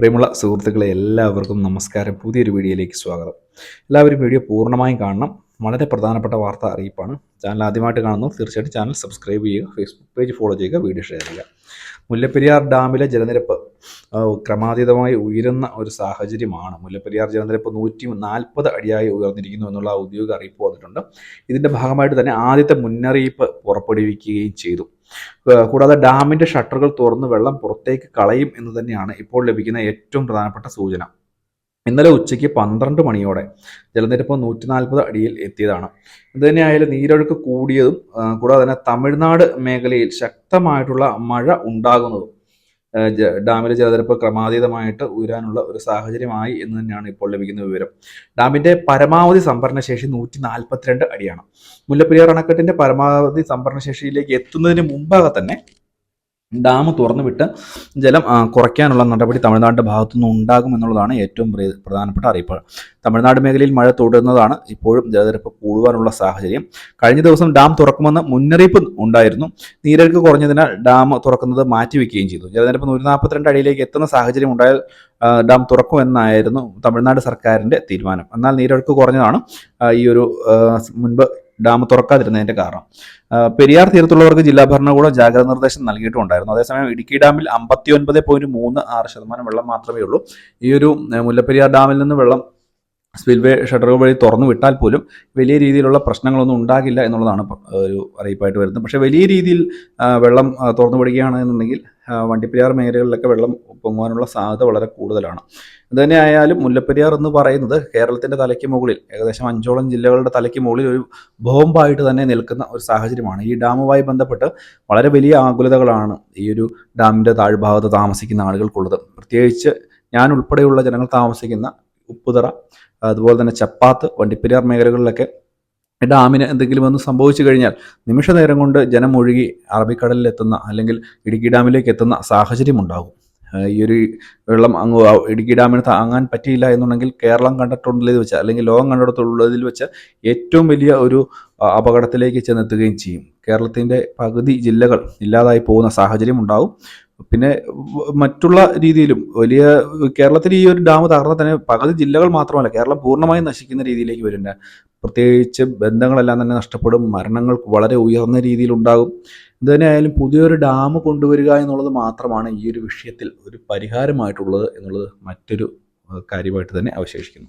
പ്രിയമുള്ള സുഹൃത്തുക്കളെ എല്ലാവർക്കും നമസ്കാരം. പുതിയൊരു വീഡിയോയിലേക്ക് സ്വാഗതം. എല്ലാവരും വീഡിയോ പൂർണമായും കാണണം. വളരെ പ്രധാനപ്പെട്ട വാർത്ത അറിയിപ്പാണ്. ചാനൽ ആദ്യമായിട്ട് കാണുന്നു തീർച്ചയായിട്ടും ചാനൽ സബ്സ്ക്രൈബ് ചെയ്യുക ഫേസ്ബുക്ക് പേജ് ഫോളോ ചെയ്യുക വീഡിയോ ഷെയർ ചെയ്യുക. മുല്ലപ്പെരിയാർ ഡാമിലെ ജലനിരപ്പ് ക്രമാതീതമായി ഉയരുന്ന ഒരു സാഹചര്യമാണ്. മുല്ലപ്പെരിയാർ ജലനിരപ്പ് നൂറ്റി നാൽപ്പത് അടിയായി ഉയർന്നിരിക്കുന്നു എന്നുള്ള ഔദ്യോഗിക അറിയിപ്പ് വന്നിട്ടുണ്ട്. ഇതിന്റെ ഭാഗമായിട്ട് തന്നെ ആദ്യത്തെ മുന്നറിയിപ്പ് പുറപ്പെടുവിക്കുകയും ചെയ്തു. കൂടാതെ ഡാമിന്റെ ഷട്ടറുകൾ തുറന്ന് വെള്ളം പുറത്തേക്ക് കളയും എന്ന് തന്നെയാണ് ഇപ്പോൾ ലഭിക്കുന്ന ഏറ്റവും പ്രധാനപ്പെട്ട സൂചന. ഇന്നലെ ഉച്ചയ്ക്ക് പന്ത്രണ്ട് മണിയോടെ ജലനിരപ്പ് നൂറ്റി നാൽപ്പത് അടിയിൽ എത്തിയതാണ്. ഇത് തന്നെയായാലും നീരൊഴുക്ക് കൂടിയതും കൂടാതെ തന്നെ തമിഴ്നാട് മേഖലയിൽ ശക്തമായിട്ടുള്ള മഴ ഉണ്ടാകുന്നതും ഡാമിലെ ജലനിരപ്പ് ക്രമാതീതമായിട്ട് ഉയരാനുള്ള ഒരു സാഹചര്യമായി എന്ന് തന്നെയാണ് ഇപ്പോൾ ലഭിക്കുന്ന വിവരം. ഡാമിന്റെ പരമാവധി സംഭരണ ശേഷി നൂറ്റി നാൽപ്പത്തിരണ്ട് അടിയാണ്. മുല്ലപ്പെരിയാർ അണക്കെട്ടിന്റെ പരമാവധി സംഭരണ ശേഷിയിലേക്ക് എത്തുന്നതിന് മുമ്പാകെ തന്നെ ഡാം തുറന്നുവിട്ട് ജലം കുറയ്ക്കാനുള്ള നടപടി തമിഴ്നാട് ഭാഗത്തുനിന്ന് ഉണ്ടാകും എന്നുള്ളതാണ് ഏറ്റവും പ്രധാനപ്പെട്ട അറിയിപ്പ്. തമിഴ്നാട് മേഖലയിൽ മഴ തുടരുന്നതാണ് ഇപ്പോഴും ജലനിരപ്പ് കൂടുവാനുള്ള സാഹചര്യം. കഴിഞ്ഞ ദിവസം ഡാം തുറക്കുമെന്ന് മുന്നറിയിപ്പ് ഉണ്ടായിരുന്നു. നീരൊഴുക്ക് കുറഞ്ഞതിനാൽ ഡാം തുറക്കുന്നത് മാറ്റിവെക്കുകയും ചെയ്തു. ജലനിരപ്പ് നൂറ്റി നാൽപ്പത്തിരണ്ട് അടിയിലേക്ക് എത്തുന്ന സാഹചര്യം ഉണ്ടായാൽ ഡാം തുറക്കുമെന്നായിരുന്നു തമിഴ്നാട് സർക്കാരിന്റെ തീരുമാനം. എന്നാൽ നീരൊഴുക്ക് കുറഞ്ഞതാണ് ഈ ഒരു മുൻപ് ഡാം തുറക്കാതിരുന്നതിന്റെ കാരണം. പെരിയാർ തീരത്തുള്ളവർക്ക് ജില്ലാ ഭരണകൂടം ജാഗ്രത നിർദ്ദേശം നൽകിയിട്ടുണ്ടായിരുന്നു. അതേസമയം ഇടുക്കി ഡാമിൽ അമ്പത്തി ഒൻപത് പോയിന്റ് മൂന്ന് ആറ് ശതമാനം വെള്ളം മാത്രമേ ഉള്ളൂ. ഈ ഒരു മുല്ലപ്പെരിയാർ ഡാമിൽ നിന്ന് വെള്ളം സ്പിൽവേ ഷട്ടറുകൾ വഴി തുറന്നു വിട്ടാൽ പോലും വലിയ രീതിയിലുള്ള പ്രശ്നങ്ങളൊന്നും ഉണ്ടാകില്ല എന്നുള്ളതാണ് ഒരു അറിയിപ്പായിട്ട് വരുന്നത്. പക്ഷേ വലിയ രീതിയിൽ വെള്ളം തുറന്നു വിടുകയാണ് എന്നുണ്ടെങ്കിൽ വണ്ടിപ്പെരിയാർ മേഖലകളിലൊക്കെ വെള്ളം പൊങ്ങുവാനുള്ള സാധ്യത വളരെ കൂടുതലാണ്. ഇതുതന്നെയായാലും മുല്ലപ്പെരിയാർ എന്ന് പറയുന്നത് കേരളത്തിന്റെ തലയ്ക്ക് മുകളിൽ ഏകദേശം അഞ്ചോളം ജില്ലകളുടെ തലയ്ക്ക് മുകളിൽ ഒരു ബോംബായിട്ട് തന്നെ നിൽക്കുന്ന ഒരു സാഹചര്യമാണ്. ഈ ഡാമുമായി ബന്ധപ്പെട്ട് വളരെ വലിയ ആകുലതകളാണ് ഈ ഒരു ഡാമിന്റെ താഴ്ഭാഗത്ത് താമസിക്കുന്ന ആളുകൾക്കുള്ളത്. പ്രത്യേകിച്ച് ഞാൻ ഉൾപ്പെടെയുള്ള ജനങ്ങൾ താമസിക്കുന്ന ഉപ്പുതറ അതുപോലെ തന്നെ ചപ്പാത്ത് വണ്ടിപ്പെരിയാർ മേഖലകളിലൊക്കെ ഡാമിന് എന്തെങ്കിലും ഒന്ന് സംഭവിച്ചു കഴിഞ്ഞാൽ നിമിഷ നേരം കൊണ്ട് ജനം ഒഴുകി അറബിക്കടലിൽ എത്തുന്ന അല്ലെങ്കിൽ ഇടുക്കി ഡാമിലേക്ക് എത്തുന്ന സാഹചര്യം ഉണ്ടാകും. ഏഹ് ഈ ഒരു വെള്ളം അങ്ങ് ഇടുക്കി ഡാമിന് താങ്ങാൻ പറ്റിയില്ല എന്നുണ്ടെങ്കിൽ കേരളം കണ്ടിട്ടുള്ളതിൽ വെച്ച് അല്ലെങ്കിൽ ലോകം കണ്ടിട്ടുള്ളതിൽ വെച്ച് ഏറ്റവും വലിയ ഒരു അപകടത്തിലേക്ക് ചെന്നെത്തുകയും ചെയ്യും. കേരളത്തിന്റെ പകുതി ജില്ലകൾ ഇല്ലാതായി പോകുന്ന സാഹചര്യം ഉണ്ടാവും പിന്നെ മറ്റുള്ള രീതിയിലും വലിയ കേരളത്തിൽ ഈ ഒരു ഡാം തകർന്ന തന്നെ പകുതി ജില്ലകൾ മാത്രമല്ല കേരളം പൂർണമായും നശിക്കുന്ന രീതിയിലേക്ക് വരുന്നുണ്ട് പ്രത്യേകിച്ച് ബന്ധങ്ങളെല്ലാം തന്നെ നഷ്ടപ്പെടും മരണങ്ങൾ വളരെ ഉയർന്ന തന്നെ ആയാലും പുതിയൊരു ഡാം കൊണ്ടുവരിക എന്നുള്ളത് മാത്രമാണ് ഈ ഒരു വിഷയത്തിൽ ഒരു പരിഹാരമായിട്ടുള്ളത് എന്നുള്ളത് മറ്റൊരു കാര്യമായിട്ട് തന്നെ അവശേഷിക്കുന്നു.